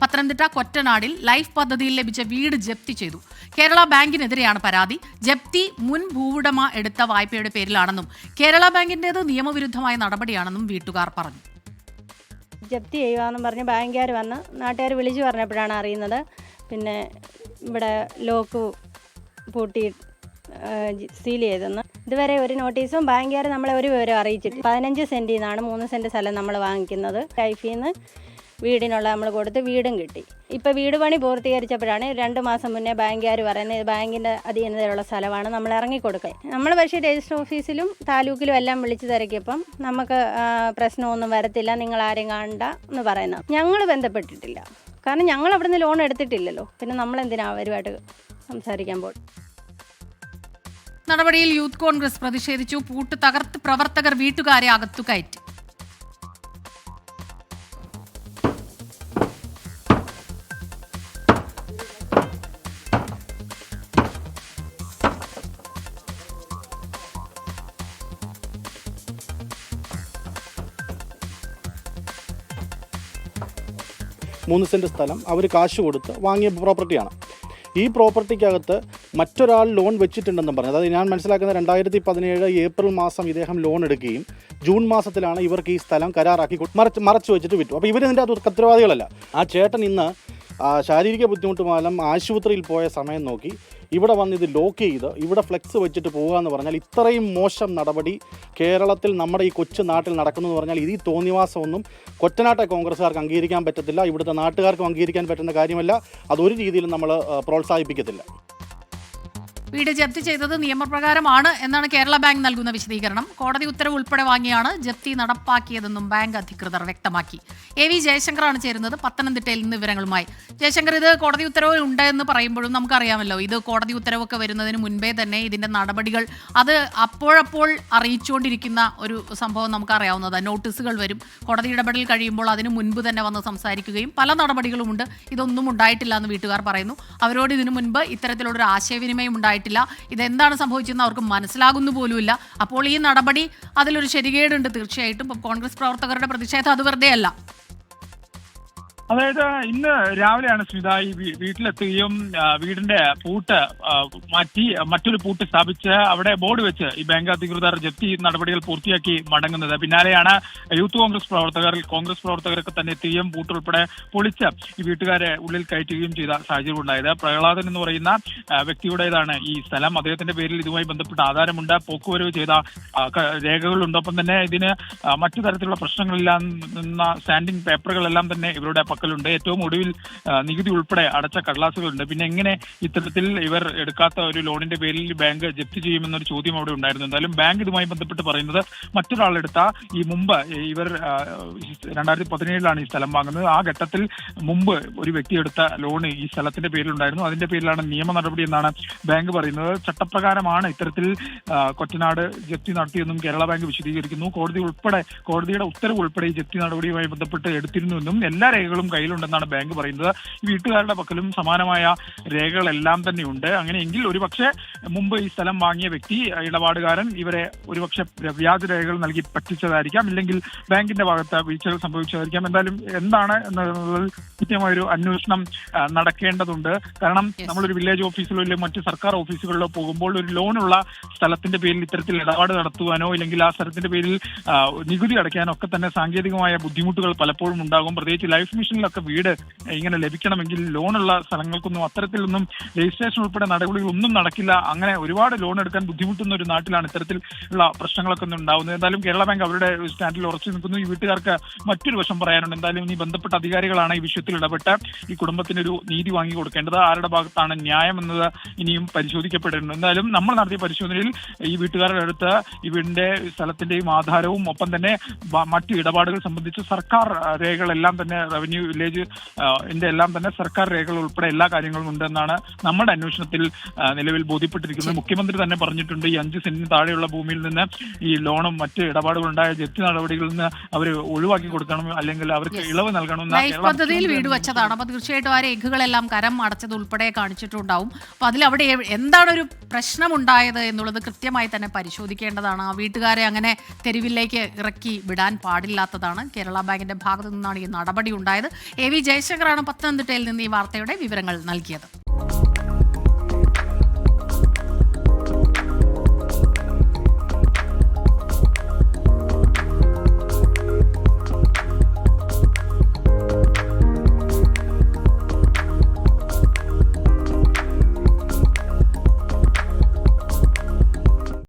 Pathanamthitta കൊറ്റനാടിൽ life പദ്ധതിയിൽ ലഭിച്ച വീട് ജപ്തി ചെയ്തു. കേരള ബാങ്കിനെതിരെയാണ് പരാതി. ജപ്തി മുൻ ഭൂവുടമ എടുത്ത വായ്പയുടെ പേരിലാണെന്നും കേരള ബാങ്കിന്റേത് നിയമവിരുദ്ധമായ നടപടിയാണെന്നും വീട്ടുകാർ പറഞ്ഞു. ജപ്തി ചെയ്യുകയെന്നും പറഞ്ഞ് ബാങ്കുകാർ വന്ന് നാട്ടുകാർ വിളിച്ചു പറഞ്ഞപ്പോഴാണ് അറിയുന്നത്. പിന്നെ ഇവിടെ ലോക്ക് പൂട്ടി സീൽ ചെയ്തെന്ന്. ഇതുവരെ ഒരു നോട്ടീസും ബാങ്കുകാർ നമ്മളെ ഒരു വിവരം അറിയിച്ചിട്ട് പതിനഞ്ച് സെന്റിൽ നിന്നാണ് മൂന്ന് സെന്റ് സ്ഥലം നമ്മൾ വാങ്ങിക്കുന്നത്. ലൈഫിൽ നിന്ന് വീടിനുള്ള നമ്മൾ കൊടുത്ത് വീടും കിട്ടി. ഇപ്പോൾ വീട് പണി പൂർത്തീകരിച്ചപ്പോഴാണ് രണ്ട് മാസം മുന്നേ ബാങ്കുകാർ പറയുന്നത് ബാങ്കിന്റെ അധീനതയിലുള്ള സ്ഥലമാണ് നമ്മൾ ഇറങ്ങി ഇറങ്ങിക്കൊടുക്കുക നമ്മൾ പക്ഷേ രജിസ്റ്റർ ഓഫീസിലും താലൂക്കിലും എല്ലാം വിളിച്ചു തിരക്കിയപ്പം നമുക്ക് പ്രശ്നമൊന്നും വരത്തില്ല നിങ്ങൾ ആരും കാണണ്ട എന്ന് പറയുന്നത്. ഞങ്ങൾ ബന്ധപ്പെട്ടിട്ടില്ല. കാരണം ഞങ്ങൾ അവിടെ നിന്ന് ലോൺ എടുത്തിട്ടില്ലല്ലോ. പിന്നെ നമ്മൾ എന്തിനാ അവരുമായിട്ട് സംസാരിക്കാൻ പോകും നടപടിയിൽ യൂത്ത് കോൺഗ്രസ് പ്രതിഷേധിച്ചു. പൂട്ട് തകർത്ത് പ്രവർത്തകർ വീട്ടുകാരെ അകത്തു കയറ്റി. മൂന്ന് സെന്റ് സ്ഥലം അവർ കാശ് കൊടുത്ത് വാങ്ങിയ പ്രോപ്പർട്ടിയാണ്. ഈ പ്രോപ്പർട്ടിക്കകത്ത് മറ്റൊരാൾ ലോൺ വെച്ചിട്ടുണ്ടെന്നും പറഞ്ഞു. അതായത് ഞാൻ മനസ്സിലാക്കുന്ന രണ്ടായിരത്തി പതിനേഴ് ഏപ്രിൽ മാസം ഇദ്ദേഹം ലോൺ എടുക്കുകയും ജൂൺ മാസത്തിലാണ് ഇവർക്ക് ഈ സ്ഥലം കരാറാക്കി മറച്ച് മറച്ചു വെച്ചിട്ട് വിറ്റു. അപ്പോൾ ഇവരിതിന്റെ അത് ഉത്തരവാദികളല്ല ആ ചേട്ടൻ ഇന്ന് ശാരീരിക ബുദ്ധിമുട്ട് മൂലം ആശുപത്രിയിൽ പോയ സമയം നോക്കി. ഇവിടെ വന്ന് ഇത് ലോക്ക് ചെയ്ത് ഇവിടെ ഫ്ലെക്സ് വെച്ചിട്ട് പോകുക എന്ന് പറഞ്ഞാൽ ഇത്രയും മോശം നടപടി കേരളത്തിൽ നമ്മുടെ ഈ കൊച്ചു നാട്ടിൽ നടക്കുന്നു എന്ന് പറഞ്ഞാൽ ഈ തോന്നിവാസമൊന്നും കൊറ്റനാട്ടെ കോൺഗ്രസ്സുകാർക്ക് അംഗീകരിക്കാൻ പറ്റത്തില്ല ഇവിടുത്തെ നാട്ടുകാർക്കും അംഗീകരിക്കാൻ പറ്റുന്ന കാര്യമല്ല. അതൊരു രീതിയിലും നമ്മൾ പ്രോത്സാഹിപ്പിക്കത്തില്ല. വീട് ജപ്തി ചെയ്തത് നിയമപ്രകാരമാണ് എന്നാണ് കേരള ബാങ്ക് നൽകുന്ന വിശദീകരണം. കോടതി ഉത്തരവ് ഉൾപ്പെടെ വാങ്ങിയാണ് ജപ്തി നടപ്പാക്കിയതെന്നും ബാങ്ക് അധികൃതർ വ്യക്തമാക്കി. എ വി ജയശങ്കറാണ് ചേരുന്നത് പത്തനംതിട്ടയിൽ നിന്ന് വിവരങ്ങളുമായി. ജയശങ്കർ ഇത് കോടതി ഉത്തരവ് ഉണ്ട് എന്ന് പറയുമ്പോഴും നമുക്കറിയാമല്ലോ. ഇത് കോടതി ഉത്തരവൊക്കെ വരുന്നതിന് മുൻപേ തന്നെ ഇതിന്റെ നടപടികൾ അത് അപ്പോഴപ്പോൾ അറിയിച്ചുകൊണ്ടിരിക്കുന്ന ഒരു സംഭവം നമുക്കറിയാവുന്നതാണ്. നോട്ടീസുകൾ വരും. കോടതി ഇടപെടൽ കഴിയുമ്പോൾ അതിന് മുൻപ് തന്നെ വന്ന് സംസാരിക്കുകയും പല നടപടികളുമുണ്ട്. ഇതൊന്നും ഉണ്ടായിട്ടില്ല എന്ന് വീട്ടുകാർ പറയുന്നു. അവരോട് ഇതിനു മുൻപ് ഇത്തരത്തിലുള്ളൊരു ആശയവിനിമയം ഉണ്ടായിട്ടില്ല ഇതെന്താണ് സംഭവിച്ചതെന്ന് അവർക്ക് മനസ്സിലാകുന്നു പോലുമില്ല. അപ്പോൾ ഈ നടപടി അതിലൊരു ശരികേടുണ്ട് തീർച്ചയായിട്ടും. കോൺഗ്രസ് പ്രവർത്തകരുടെ പ്രതിഷേധം അത് വെറുതെ അല്ല അതായത് ഇന്ന് രാവിലെയാണ് സ്മിത ഈ വീട്ടിലെത്തുകയും വീടിന്റെ പൂട്ട് മാറ്റി മറ്റൊരു പൂട്ട് സ്ഥാപിച്ച് അവിടെ ബോർഡ് വെച്ച് ഈ ബാങ്ക് അധികൃതർ ജപ്തി നടപടികൾ പൂർത്തിയാക്കി മടങ്ങുന്നത്. പിന്നാലെയാണ് യൂത്ത് കോൺഗ്രസ് പ്രവർത്തകർ കോൺഗ്രസ് പ്രവർത്തകരൊക്കെ തന്നെ എത്തുകയും പൂട്ട് ഉൾപ്പെടെ പൊളിച്ച് ഈ വീട്ടുകാരെ ഉള്ളിൽ കയറ്റുകയും ചെയ്ത സാഹചര്യം ഉണ്ടായത്. പ്രഹ്ലാദൻ എന്ന് പറയുന്ന വ്യക്തിയുടേതാണ് ഈ സ്ഥലം. അദ്ദേഹത്തിന്റെ പേരിൽ ഇതുമായി ബന്ധപ്പെട്ട ആധാരമുണ്ട്. പോക്കുവരവ് ചെയ്ത രേഖകളുണ്ടൊപ്പം തന്നെ ഇതിന് മറ്റു തരത്തിലുള്ള പ്രശ്നങ്ങളില്ലാന്ന സ്റ്റാൻഡിംഗ് പേപ്പറുകളെല്ലാം തന്നെ ഇവരുടെ പക്കലുണ്ട് ഏറ്റവും ഒടുവിൽ നികുതി ഉൾപ്പെടെ അടച്ച കടലാസുകളുണ്ട്. പിന്നെ എങ്ങനെ ഇത്തരത്തിൽ ഇവർ എടുക്കാത്ത ഒരു ലോണിന്റെ പേരിൽ ബാങ്ക് ജപ്തി ചെയ്യുമെന്നൊരു ചോദ്യം അവിടെ ഉണ്ടായിരുന്നു. എന്തായാലും ബാങ്ക് ഇതുമായി ബന്ധപ്പെട്ട് പറയുന്നത് മറ്റൊരാളെടുത്ത ഈ മുമ്പ് ഇവർ രണ്ടായിരത്തി പതിനേഴിലാണ് ഈ സ്ഥലം വാങ്ങുന്നത്. ആ ഘട്ടത്തിൽ മുമ്പ് ഒരു വ്യക്തി എടുത്ത ലോൺ ഈ സ്ഥലത്തിന്റെ പേരിലുണ്ടായിരുന്നു. അതിന്റെ പേരിലാണ് നിയമ നടപടി എന്നാണ് ബാങ്ക് പറയുന്നത്. ചട്ടപ്രകാരമാണ് ഇത്തരത്തിൽ കൊറ്റനാട് ജപ്തി നടത്തിയെന്നും കേരള ബാങ്ക് വിശദീകരിക്കുന്നു. കോടതി ഉൾപ്പെടെ കോടതിയുടെ ഉത്തരവ് ഉൾപ്പെടെ ഈ ജപ്തി നടപടിയുമായി ബന്ധപ്പെട്ട് എടുത്തിരുന്നുവെന്നും എല്ലാ രേഖകളും കയ്യിലുണ്ടെന്നാണ് ബാങ്ക് പറയുന്നത്. വീട്ടുകാരുടെ പക്കലും സമാനമായ രേഖകളെല്ലാം തന്നെയുണ്ട്. അങ്ങനെയെങ്കിൽ ഒരുപക്ഷെ മുമ്പ് ഈ സ്ഥലം വാങ്ങിയ വ്യക്തി ഇടപാടുകാരൻ ഇവരെ ഒരുപക്ഷെ വ്യാജ രേഖകൾ നൽകി പറ്റിച്ചതായിരിക്കാം. ഇല്ലെങ്കിൽ ബാങ്കിന്റെ ഭാഗത്ത് വീഴ്ചകൾ സംഭവിച്ചതായിരിക്കാം. എന്തായാലും എന്താണ് എന്നുള്ളതിൽ കൃത്യമായൊരു അന്വേഷണം നടക്കേണ്ടതുണ്ട്. കാരണം. നമ്മളൊരു വില്ലേജ് ഓഫീസിലോ അല്ലെങ്കിൽ മറ്റ് സർക്കാർ ഓഫീസുകളിലോ പോകുമ്പോൾ ഒരു ലോണുള്ള സ്ഥലത്തിന്റെ പേരിൽ ഇത്തരത്തിൽ ഇടപാട് നടത്തുവാനോ ഇല്ലെങ്കിൽ ആ സ്ഥലത്തിന്റെ പേരിൽ നികുതി അടയ്ക്കാനോ ഒക്കെ തന്നെ സാങ്കേതികമായ ബുദ്ധിമുട്ടുകൾ പലപ്പോഴും ഉണ്ടാകും. പ്രത്യേകിച്ച് ലൈഫ് മിഷനിലൊക്കെ വീട് ഇങ്ങനെ ലഭിക്കണമെങ്കിൽ ലോണുള്ള സ്ഥലങ്ങൾക്കൊന്നും അത്തരത്തിലൊന്നും രജിസ്ട്രേഷൻ ഉൾപ്പെടെ നടപടികളൊന്നും നടക്കില്ല. അങ്ങനെ ഒരുപാട് ലോൺ എടുക്കാൻ ബുദ്ധിമുട്ടുന്ന ഒരു നാട്ടിലാണ് ഇത്തരത്തിലുള്ള പ്രശ്നങ്ങളൊക്കെ ഉണ്ടാവുന്നത്. എന്തായാലും കേരള ബാങ്ക് അവരുടെ സ്റ്റാൻഡിൽ ഉറച്ചു നിൽക്കുന്നു. ഈ വീട്ടുകാർക്ക് മറ്റൊരു വശം പറയാനുണ്ട്. എന്തായാലും ഇനി ബന്ധപ്പെട്ട അധികാരികളാണ് ഈ വിഷയത്തിൽ ഇടപെട്ട് ഈ കുടുംബത്തിന് ഒരു നീതി വാങ്ങി കൊടുക്കേണ്ടത്. ആരുടെ ഭാഗത്താണ് ന്യായം എന്നത് ഇനിയും പരിശോധിക്കപ്പെടേണ്ടത്. എന്തായാലും നമ്മൾ നടത്തിയ പരിശോധനയിൽ ഈ വീട്ടുകാരുടെ അടുത്ത് ഈ വീടിന്റെ സ്ഥലത്തിന്റെയും ആധാരവും ഒപ്പം തന്നെ മറ്റു ഇടപാടുകൾ സംബന്ധിച്ച് സർക്കാർ രേഖകളെല്ലാം തന്നെ റവന്യൂ വില്ലേജ് ഇന്റെ ന്റെ എല്ലാം തന്നെ സർക്കാർ രേഖകൾ ഉൾപ്പെടെ എല്ലാ കാര്യങ്ങളും ഉണ്ടെന്നാണ് നമ്മുടെ അന്വേഷണത്തിൽ നിലവിൽ ബോധ്യപ്പെട്ടിരിക്കുന്നത്. മുഖ്യമന്ത്രി തന്നെ പറഞ്ഞിട്ടുണ്ട് ഈ അഞ്ച് സെന്റിന് താഴെയുള്ള ഭൂമിയിൽ നിന്ന് ഈ ലോണും മറ്റ് ഇടപാടുകളുണ്ടായ ജപ്തി നടപടികളിൽ നിന്ന് അവർ ഒഴിവാക്കി കൊടുക്കണം അല്ലെങ്കിൽ അവർക്ക് ഇളവ് നൽകണമെന്ന് കേരള പദ്ധതിയിൽ വീട് വെച്ചതാണ്. അപ്പൊ തീർച്ചയായിട്ടും ആ രേഖകളെല്ലാം കരം അടച്ചത് ഉൾപ്പെടെ കാണിച്ചിട്ടുണ്ടാവും. അപ്പൊ അതിൽ അവിടെ എന്താണ് ഒരു പ്രശ്നമുണ്ടായത് എന്നുള്ളത് കൃത്യമായി തന്നെ പരിശോധിക്കേണ്ടതാണ്. ആ വീട്ടുകാരെ അങ്ങനെ തെരുവിലേക്ക് ഇറക്കി വിടാൻ പാടില്ലാത്തതാണ്. കേരള ബാങ്കിന്റെ ഭാഗത്തു നിന്നാണ് ഈ നടപടി ഉണ്ടായത്. എ വി ജയശങ്കറാണ് പത്തനംതിട്ടയിൽ നിന്ന് ഈ വാർത്തയുടെ വിവരങ്ങൾ നൽകിയത്.